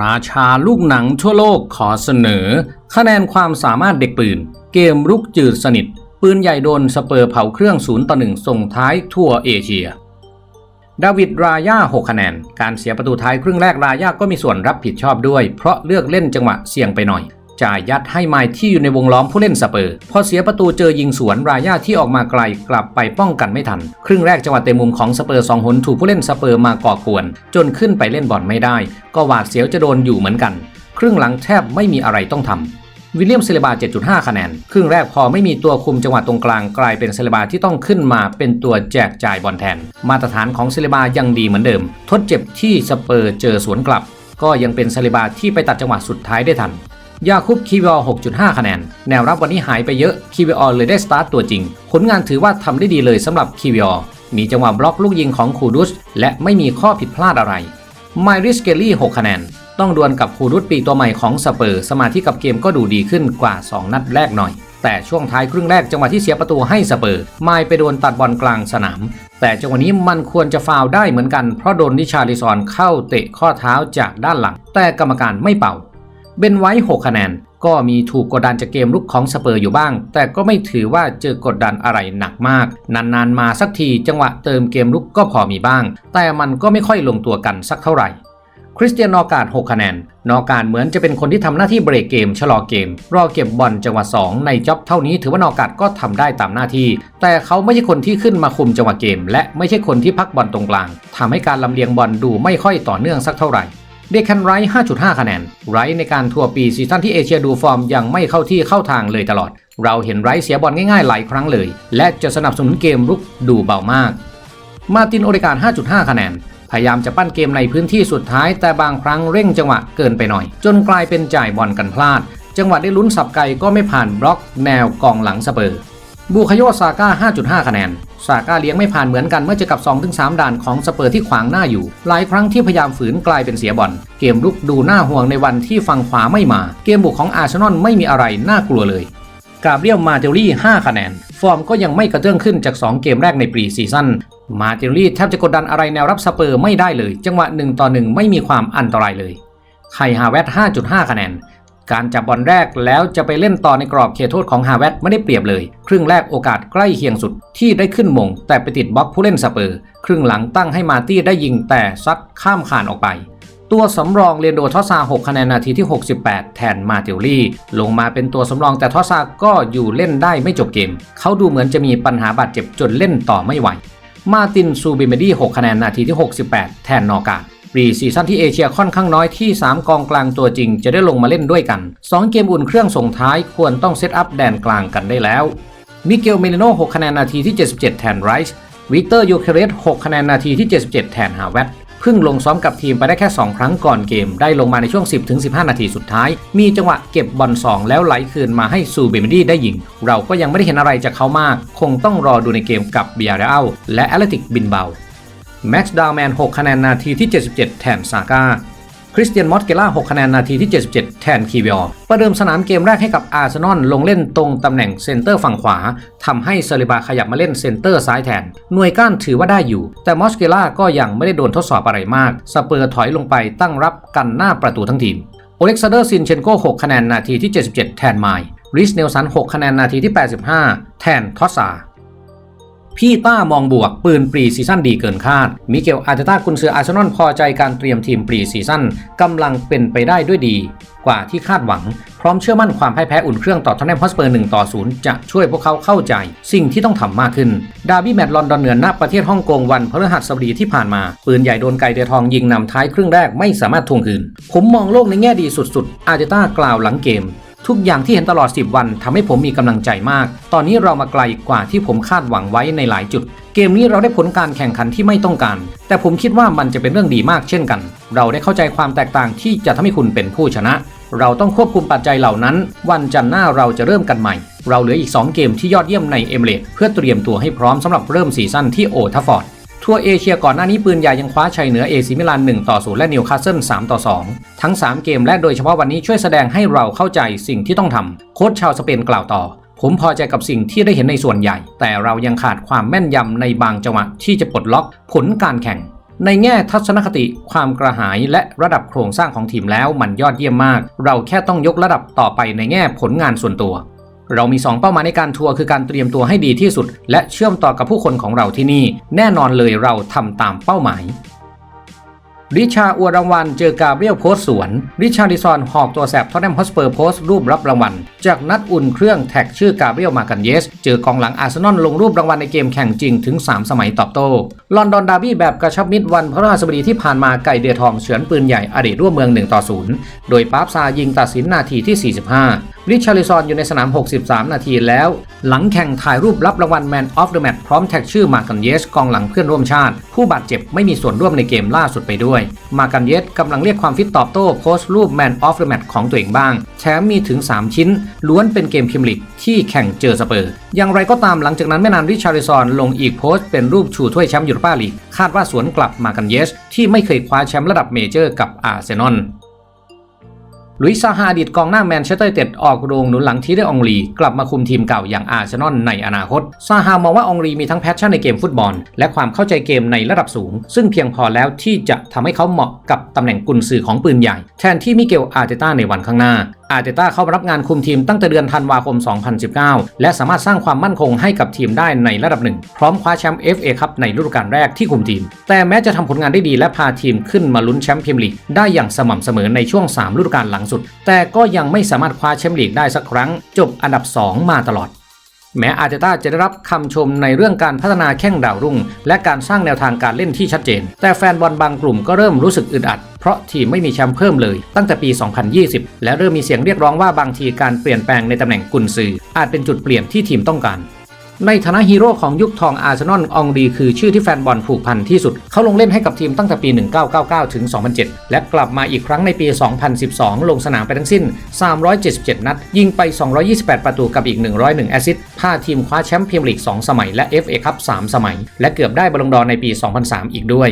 ราชาลูกหนังทั่วโลกขอเสนอ คะแนนความสามารถเด็กปืน เกมรุกจืดสนิท ปืนใหญ่โดนสเปอร์เผาเครื่องศูนย์ต่อหนึ่งส่งท้ายทั่วเอเชีย ดาวิดรายา6 คะแนน การเสียประตูท้ายครึ่งแรกรายาก็มีส่วนรับผิดชอบด้วย เพราะเลือกเล่นจังหวะเสี่ยงไปหน่อย จ่ายยัดให้ไมล์ที่อยู่ในวงล้อมผู้เล่นสเปอร์พอเสียประตูเจอยิงสวนรายาที่ออกมาไกลกลับไปป้องกันไม่ทัน ครึ่งแรกจังหวะเตะมุมของสเปอร์สองหนถูกผู้เล่นสเปอร์มาก่อกวน จนขึ้นไปเล่นบอลไม่ได้ ก็หวาดเสียวจะโดนอยู่เหมือนกัน ครึ่งหลังแทบไม่มีอะไรต้องทำวิลเลียมเซเลบา 7.5 คะแนน ครึ่งแรกพอไม่มีตัวคุมจังหวะตรงกลางกลายเป็นเซเลบาที่ต้องขึ้นมาเป็นตัวแจกจ่ายบอลแทน มาตรฐานของเซเลบายังดีเหมือนเดิม ทดเจ็บที่สเปอร์เจอสวนกลับ ก็ยังเป็นเซเลบาที่ไปตัดจังหวะสุดท้ายได้ทัน ยาคุบคีวอ6.5 คะแนน แนวรับวันนี้หายไปเยอะคีวอเลยได้สตาร์ตตัวจริง ผลงานถือว่าทำได้ดีเลยสำหรับคีวอมีจังหวะบล็อกลูกยิงของคูดุสและไม่มีข้อผิดพลาดอะไรไมริสเกลลี่ 6 คะแนน ต้องดวลกับคูรุตปีตัวใหม่ของสเปอร์สมาธิกับเกมก็ดูดีขึ้นกว่า 2 นัดแรกหน่อย แต่ช่วงท้ายครึ่งแรกจังหวะที่เสียประตูให้สเปอร์ไมล์ไปโดนตัดบอลกลางสนาม แต่จังหวะนี้มันควรจะฟาวได้เหมือนกันเพราะโดนนิชาลิซอนเข้าเตะข้อเท้าจากด้านหลัง แต่กรรมการไม่เป่า เบนไว้6คะแนน ก็มีถูกกดดันจากเกมลุกของสเปอร์อยู่บ้าง แต่ก็ไม่ถือว่าเจอกดดันอะไรหนักมาก นานๆมาสักทีจังหวะเติมเกมลุกก็พอมีบ้าง แต่มันก็ไม่ค่อยลงตัวกันสักเท่าไหร่คริสเตียนนอกาด 6 คะแนน นอกาดเหมือนจะเป็นคนที่ทำหน้าที่เบรกเกม ชะลอเกม รอเก็บบอลจังหวะ 2 ในจ็อบเท่านี้ถือว่านอกาดก็ทำได้ตามหน้าที่ แต่เขาไม่ใช่คนที่ขึ้นมาคุมจังหวะเกม และไม่ใช่คนที่พักบอลตรงกลางทำให้การลำเลียงบอลดูไม่ค่อยต่อเนื่องสักเท่าไหร่ เดคันไรท์5.5 คะแนน ไรท์ในการทัวร์ปีซีซั่นที่เอเชียดูฟอร์มยังไม่เข้าที่เข้าทางเลยตลอด เราเห็นไรท์เสียบอลง่ายๆหลายครั้งเลย และจะสนับสนุนเกมรุกดูเบามาก มาตินโอเดการ 5.5 คะแนน พยายามจะปั้นเกมในพื้นที่สุดท้าย แต่บางครั้งเร่งจังหวะเกินไปหน่อย จนกลายเป็นจ่ายบอลกันพลาด จังหวะได้ลุ้นสับไกก็ไม่ผ่านบล็อกแนวกองหลังสเปอร์ บูคาโยซาก้า 5.5 คะแนน ซาก้าเลี้ยงไม่ผ่านเหมือนกันเมื่อเจอกับ 2-3 ด่านของสเปอร์ที่ขวางหน้าอยู่ หลายครั้งที่พยายามฝืนกลายเป็นเสียบอล เกมลุกดูน่าห่วงในวันที่ฝั่งขวาไม่มา เกมบุกของอาร์เซนอลไม่มีอะไรน่ากลัวเลย กาเบรียลมาเตลลี่ 5 คะแนน ฟอร์มก็ยังไม่กระเตื้องขึ้นจาก 2 เกมแรกในปรีซีซั่น มาเตลลี่แทบจะกดดันอะไรแนวรับสเปอร์ไม่ได้เลย จังหวะ1ต่อ1ไม่มีความอันตรายเลย ไคฮาเวต5.5 คะแนน การจับบอลแรกแล้วจะไปเล่นต่อในกรอบเขตโทษของฮาเวตไม่ได้เปรียบเลย ครึ่งแรกโอกาสใกล้เคียงสุดที่ได้ขึ้นมง แต่ไปติดบล็อกผู้เล่นสเปอร์ ครึ่งหลังตั้งให้มาตี้ได้ยิงแต่ซัดข้ามคานออกไป ตัวสำรองเรียนโดทอซา 6 คะแนนนาทีที่ 68 แทนมาเตลลี่ ลงมาเป็นตัวสำรองแต่ทอซาก็อยู่เล่นได้ไม่จบเกม เขาดูเหมือนจะมีปัญหาบาดเจ็บจนเล่นต่อไม่ไหว มาตินซูบิเมดี้ 6 คะแนนนาทีที่ 68 แทนนอกา รีซีซั่นที่เอเชียค่อนข้างน้อยที่ 3 กองกลางตัวจริงจะได้ลงมาเล่นด้วยกัน 2 เกมอุ่นเครื่องส่งท้ายควรต้องเซตอัพแดนกลางกันได้แล้ว มิเกลเมลิโน6คะแนนนาทีที่ 77 แทนไรส์วิกเตอร์ยูเคเรส6คะแนนนาทีที่ 77 แทนฮาเวตเพิ่งลงซ้อมกับทีมไปได้แค่ 2 ครั้งก่อนเกม ได้ลงมาในช่วง 10-15 นาทีสุดท้าย มีจังหวะเก็บบอล2แล้วไหลคืนมาให้ซูเบมดี้ได้ยิง เราก็ยังไม่ได้เห็นอะไรจากเขามาก คงต้องรอดูในเกมกับเบียร์เอัลและแอตเลติกบินเบา แม็กซ์ดาวแมน 6 คะแนนนาทีที่ 77 แทนซาก้า คริสเตียนมอสเกล่า 6 คะแนนนาทีที่ 77 แทนคีวิออประเดิมสนามเกมแรกให้กับอาร์เซนอลลงเล่นตรงตำแหน่งเซนเตอร์ฝั่งขวาทำให้เซลิบาขยับมาเล่นเซนเตอร์ซ้ายแทน หน่วยก้านถือว่าได้อยู่ แต่มอสเกล่าก็ยังไม่ได้โดนทดสอบอะไรมาก สเปอร์ถอยลงไปตั้งรับกันหน้าประตูทั้งทีม โอเล็กซานเดอร์ซินเชนโก 6 คะแนนนาทีที่ 77 แทนไมล์ริสเนลสัน 6 คะแนนนาทีที่ 85 แทนทอสซา พี่ต้ามองบวกปืนปรีซีซั่นดีเกินคาด มิเกลอาร์เตต้ากุนซืออาร์เซนอลพอใจการเตรียมทีมปรีซีซั่นกำลังเป็นไปได้ด้วยดี กว่าที่คาดหวัง พร้อมเชื่อมั่นความพ่ายแพ้อุ่นเครื่องต่อทอนแนมฮอสเปอร์1ต่อ0จะช่วยพวกเขาเข้าใจสิ่งที่ต้องทำมากขึ้น ดาร์บี้แมตช์ลอนดอนเหนือณประเทศฮ่องกงวันพฤหัสบดีที่ผ่านมา ปืนใหญ่โดนไก่เดือทองยิงนำท้ายครึ่งแรกไม่สามารถทวงคืน ผมมองโลกในแง่ดีสุดๆ อาร์เตต้ากล่าวหลังเกม ทุกอย่างที่เห็นตลอด 10 วันทำให้ผมมีกำลังใจมาก ตอนนี้เรามาไกลกว่าที่ผมคาดหวังไว้ในหลายจุด เกมนี้เราได้ผลการแข่งขันที่ไม่ต้องการ แต่ผมคิดว่ามันจะเป็นเรื่องดีมากเช่นกัน เราได้เข้าใจความแตกต่างที่จะทำให้คุณเป็นผู้ชนะ เราต้องควบคุมปัจจัยเหล่านั้น วันจันทร์หน้าเราจะเริ่มกันใหม่ เราเหลืออีก 2 เกมที่ยอดเยี่ยมในเอเมเรตเพื่อเตรียมตัวให้พร้อมสำหรับเริ่มซีซั่นที่โอทัฟฟอร์ด ทั่วเอเชียก่อนหน้านี้ปืนใหญ่ยังคว้าชัยเหนือเอซิมิลาน1ต่อ0และนิวคาสเซิล3ต่อ2ทั้ง 3 เกมและโดยเฉพาะวันนี้ช่วยแสดงให้เราเข้าใจสิ่งที่ต้องทำโค้ชชาวสเปนกล่าวต่อ ผมพอใจกับสิ่งที่ได้เห็นในส่วนใหญ่ แต่เรายังขาดความแม่นยำในบางจังหวะที่จะปลดล็อกผลการแข่ง ในแง่ทัศนคติ ความกระหายและระดับโครงสร้างของทีมแล้วมันยอดเยี่ยมมาก เราแค่ต้องยกระดับต่อไปในแง่ผลงานส่วนตัว เรามี 2 เป้าหมายในการทัวร์คือการเตรียมตัวให้ดีที่สุด และเชื่อมต่อกับผู้คนของเราที่นี่ แน่นอนเลยเราทำตามเป้าหมายริชาอวดรางวัลเจอกาเบรียลโพสสวน ริชาดิซอนหอกตัวแสบทอตแนมฮอสเปอร์โพสรูปรับรางวัล จากนัดอุ่นเครื่องแท็กชื่อกาเบรียลมากันเยส เจอกองหลังอาร์เซนอลลงรูปรางวัลในเกมแข่งจริงถึง 3 สมัยตอบโต้ ลอนดอนดาร์บี้แบบกระชับมิตรวันพระราชบดีที่ผ่านมาไก่เดือทองเฉือนปืนใหญ่อดีตร่วมเมือง1ต่อ0โดยปาร์ซายิงตัดสินนาทีที่ 45ริชาริซอนอยู่ในสนาม 63 นาทีแล้ว หลังแข่งถ่ายรูปรับรางวัล Man of the Match พร้อมแท็กชื่อมากันเยสกองหลังเพื่อนร่วมชาติ ผู้บาดเจ็บไม่มีส่วนร่วมในเกมล่าสุดไปด้วย มากันเยสกำลังเรียกความฟิตตอบโต้โพสต์รูป Man of the Match ของตัวเองบ้าง แถมมีถึง 3 ชิ้น ล้วนเป็นเกมพิมพ์ลีกที่แข่งเจอสเปอร์ อย่างไรก็ตามหลังจากนั้นไม่นานริชาริซอนลงอีกโพสต์เป็นรูปชูถ้วยแชมป์ยูโรปาลีกคาดว่าสวนกลับมากันเยสที่ไม่เคยคว้าแชมป์ระดับเมเจอร์กับอาร์เซนอล ลุยซาฮาดิดกองหน้าแมนเชสเตอร์เต็ดออกโรงหนุนหลังที่ได้อองลีกลับมาคุมทีมเก่าอย่างอาร์เซนอลในอนาคต ซาฮามองว่าอองลีมีทั้งแพชชั่นในเกมฟุตบอล และความเข้าใจเกมในระดับสูง ซึ่งเพียงพอแล้วที่จะทำให้เขาเหมาะกับตำแหน่งกุนซือของปืนใหญ่ แทนที่มิเกลอาร์เตต้าในวันข้างหน้า อาร์เตต้าเข้ารับงานคุมทีมตั้งแต่เดือนธันวาคม 2019 และสามารถสร้างความมั่นคงให้กับทีมได้ในระดับหนึ่ง พร้อมคว้าแชมป์ FA ครับในฤดูกาลแรกที่คุมทีม แต่แม้จะทำผลงานได้ดีและพาทีมขึ้นมาลุ้นแชมป์พรีเมียร์ลีกได้อย่างสม่ำเสมอในช่วง 3 ฤดูกาลหลังสุด แต่ก็ยังไม่สามารถคว้าแชมป์ลีกได้สักครั้ง จบอันดับ 2 มาตลอด แม้อาร์เตต้าจะได้รับคำชมในเรื่องการพัฒนาแข้งดาวรุ่ง และการสร้างแนวทางการเล่นที่ชัดเจน แต่แฟนบอลบางกลุ่มก็เริ่มรู้สึกอึดอัด เพราะทีมไม่มีแชมป์เพิ่มเลยตั้งแต่ปี 2020 และเริ่มมีเสียงเรียกร้องว่าบางทีการเปลี่ยนแปลงในตำแหน่งกุนซืออาจเป็นจุดเปลี่ยนที่ทีมต้องการ ในฐานะฮีโร่ของยุคทองอาร์เซนอลองรีคือชื่อที่แฟนบอลผูกพันที่สุด เขาลงเล่นให้กับทีมตั้งแต่ปี 1999 ถึง 2007 และกลับมาอีกครั้งในปี 2012 ลงสนามไปทั้งสิ้น 377 นัด ยิงไป 228 ประตูกับอีก 101 แอซซิสต์พาทีมคว้าแชมป์พรีเมียร์ลีก 2 สมัยและ FA คัพ 3 สมัย และเกือบได้บอลลงดอในปี 2003 อีกด้วย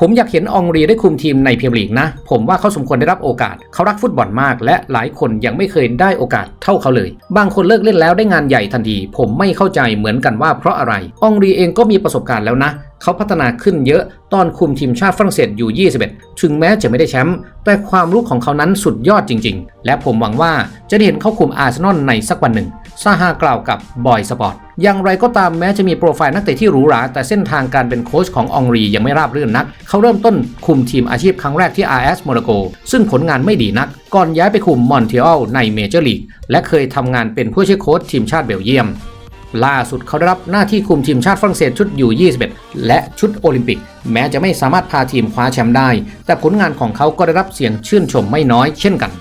ผมอยากเห็นอองรีได้คุมทีมในพรีเมียร์ลีกนะ ผมว่าเขาสมควรได้รับโอกาส เขารักฟุตบอลมาก และหลายคนยังไม่เคยได้โอกาสเท่าเขาเลย บางคนเลิกเล่นแล้วได้งานใหญ่ทันที ผมไม่เข้าใจเหมือนกันว่าเพราะอะไรอองรีเองก็มีประสบการณ์แล้วนะเขาพัฒนาขึ้นเยอะตอนคุมทีมชาติฝรั่งเศสอยู่ 21 ถึงแม้จะไม่ได้แชมป์แต่ความรู้ของเขานั้นสุดยอดจริง ๆ และผมหวังว่าจะได้เห็นเขาคุมอาร์เซนอลในสักวันหนึ่ง ซาฮากล่าวกับบอยสปอร์ตอย่างไรก็ตามแม้จะมีโปรไฟล์นักเตะที่หรูหรา แต่เส้นทางการเป็นโค้ชขององรียังไม่ราบรื่นนัก เขาเริ่มต้นคุมทีมอาชีพครั้งแรกที่ RS โมนาโกซึ่งผลงานไม่ดีนัก ก่อนย้ายไปคุมมอนทรีอลในเมเจอร์ลีกและเคยทำงานเป็นผู้ช่วยโค้ชทีมชาติเบลเยียม ล่าสุดเขาได้รับหน้าที่คุมทีมชาติฝรั่งเศสชุดอยู่21และชุดโอลิมปิก แม้จะไม่สามารถพาทีมคว้าแชมป์ได้ แต่ผลงานของเขาก็ได้รับเสียงชื่นชมไม่น้อยเช่นกัน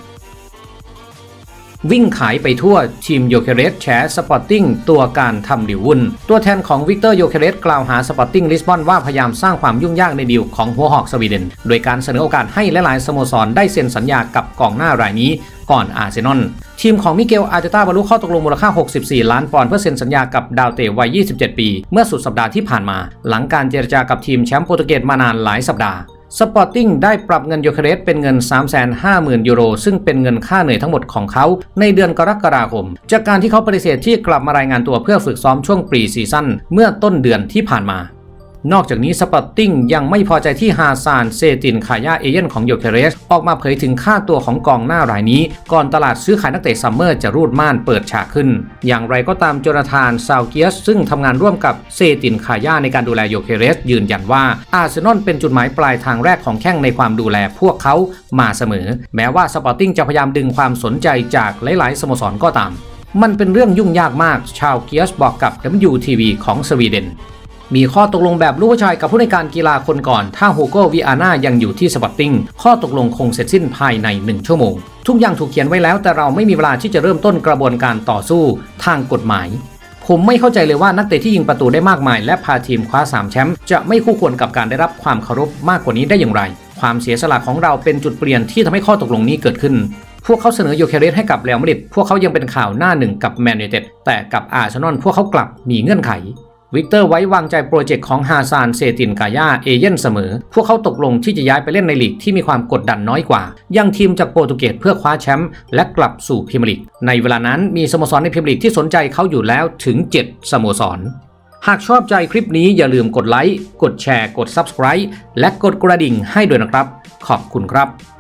วิ่งขายไปทั่วทีมโยเคเรสแฉสปอร์ติ้งตัวการทำดิววุ่น ตัวแทนของวิกเตอร์โยเคเรสกล่าวหาสปอร์ติ้งลิสบอนว่าพยายามสร้างความยุ่งยากในดีลของหัวหอกสวีเดน โดยการเสนอโอกาสให้หลายๆสโมสรได้เซ็นสัญญากับกองหน้ารายนี้ก่อนอาร์เซนอลทีมของมิเกล อาร์เตต้าบรรลุข้อตกลงมูลค่า 64 ล้านปอนด์เพื่อเซ็นสัญญากับดาวเตะวัย 27 ปี เมื่อสุดสัปดาห์ที่ผ่านมา หลังการเจรจากับทีมแชมป์โปรตุเกสมานานหลายสัปดาห์ สปอร์ติ้งได้ปรับเงินโยเคเรสเป็นเงิน 350,000 ยูโร ซึ่งเป็นเงินค่าเหนื่อยทั้งหมดของเขาในเดือนกรกฎาคม จากการที่เขาปฏิเสธที่กลับมารายงานตัวเพื่อฝึกซ้อมช่วงปรีซีซั่นเมื่อต้นเดือนที่ผ่านมา นอกจากนี้สปอร์ติ้งยังไม่พอใจที่ฮาซานเซตินขายาเอเย่นของโยเคเรส ออกมาเผยถึงค่าตัวของกองหน้ารายนี้ ก่อนตลาดซื้อขายนักเตะซัมเมอร์จะรูดม่านเปิดฉากขึ้น อย่างไรก็ตามโจนาธานซาวเกียส ซึ่งทำงานร่วมกับเซตินขายาในการดูแลโยเคเรส ยืนยันว่าอาร์เซนอลเป็นจุดหมายปลายทางแรกของแข้งในความดูแลพวกเขามาเสมอ แม้ว่าสปอร์ติ้งจะพยายามดึงความสนใจจากหลาย ๆ สโมสรก็ตาม มันเป็นเรื่องยุ่งยากมากชาวเกียสบอกกับ WTV ของสวีเดน มีข้อตกลงแบบลูกผู้ชายกับผู้ในการกีฬาคนก่อน ถ้าโฮโกวิอาน่ายังอยู่ที่สปอร์ติ้ง ข้อตกลงคงเสร็จสิ้นภายใน 1 ชั่วโมง ทุกอย่างถูกเขียนไว้แล้วแต่เราไม่มีเวลาที่จะเริ่มต้นกระบวนการต่อสู้ทางกฎหมาย ผมไม่เข้าใจเลยว่านักเตะที่ยิงประตูได้มากมาย และพาทีมคว้า3แชมป์จะไม่คู่ควรกับการได้รับความเคารพมากกว่านี้ได้อย่างไร ความเสียสละของเราเป็นจุดเปลี่ยนที่ทำให้ข้อตกลงนี้เกิดขึ้นพวกเขาเสนอโยเคเรสให้กับเรอัลมาดริดพวกเขายังเป็นข่าวหน้าหนึ่งกับแมนยูเต็ดแต่กับอาร์เซนอลพวกเขากลับมีเงื่อนไข วิกเตอร์ไว้วางใจโปรเจกต์ของฮาซานเซตินกายาเอเย่นเสมอ พวกเขาตกลงที่จะย้ายไปเล่นในลีกที่มีความกดดันน้อยกว่า ยังทีมจากโปรตุเกสเพื่อคว้าแชมป์และกลับสู่พรีเมียร์ลีก ในเวลานั้นมีสโมสรในพรีเมียร์ลีกที่สนใจเขาอยู่แล้วถึง 7 สโมสร หากชอบใจคลิปนี้อย่าลืมกดไลค์ กดแชร์ กด Subscribe และกดกระดิ่งให้ด้วยนะครับ ขอบคุณครับ